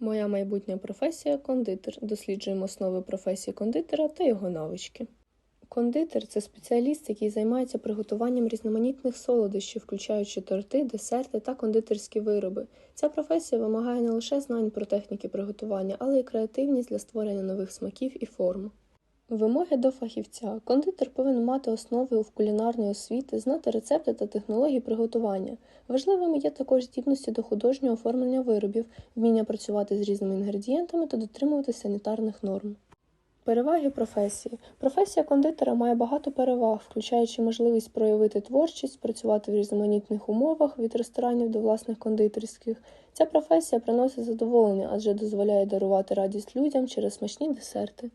Моя майбутня професія кондитер. Досліджуємо основи професії кондитера та його навички. Кондитер це спеціаліст, який займається приготуванням різноманітних солодощів, включаючи торти, десерти та кондитерські вироби. Ця професія вимагає не лише знань про техніки приготування, але й креативність для створення нових смаків і форм. Вимоги до фахівця. Кондитер повинен мати основи в кулінарної освіти, знати рецепти та технології приготування. Важливими є також здібності до художнього оформлення виробів, вміння працювати з різними інгредієнтами та дотримуватися санітарних норм. Переваги професії. Професія кондитера має багато переваг, включаючи можливість проявити творчість, працювати в різноманітних умовах від ресторанів до власних кондитерських. Ця професія приносить задоволення, адже дозволяє дарувати радість людям через смачні десерти.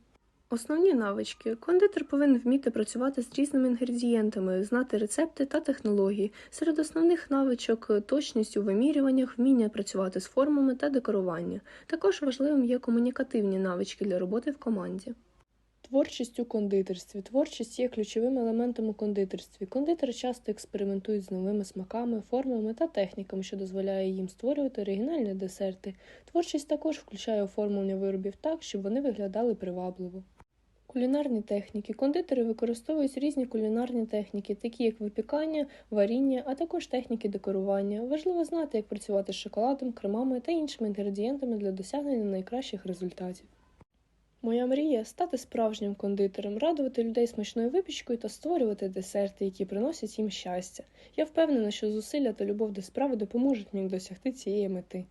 Основні навички. Кондитер повинен вміти працювати з різними інгредієнтами, знати рецепти та технології. Серед основних навичок точність у вимірюваннях, вміння працювати з формами та декорування. Також важливим є комунікативні навички для роботи в команді. Творчість у кондитерстві. Творчість є ключовим елементом у кондитерстві. Кондитери часто експериментують з новими смаками, формами та техніками, що дозволяє їм створювати оригінальні десерти. Творчість також включає оформлення виробів так, щоб вони виглядали привабливо. Кулінарні техніки. Кондитери використовують різні кулінарні техніки, такі як випікання, варіння, а також техніки декорування. Важливо знати, як працювати з шоколадом, кремами та іншими інгредієнтами для досягнення найкращих результатів. Моя мрія стати справжнім кондитером, радувати людей смачною випічкою та створювати десерти, які приносять їм щастя. Я впевнена, що зусилля та любов до справи допоможуть мені досягти цієї мети.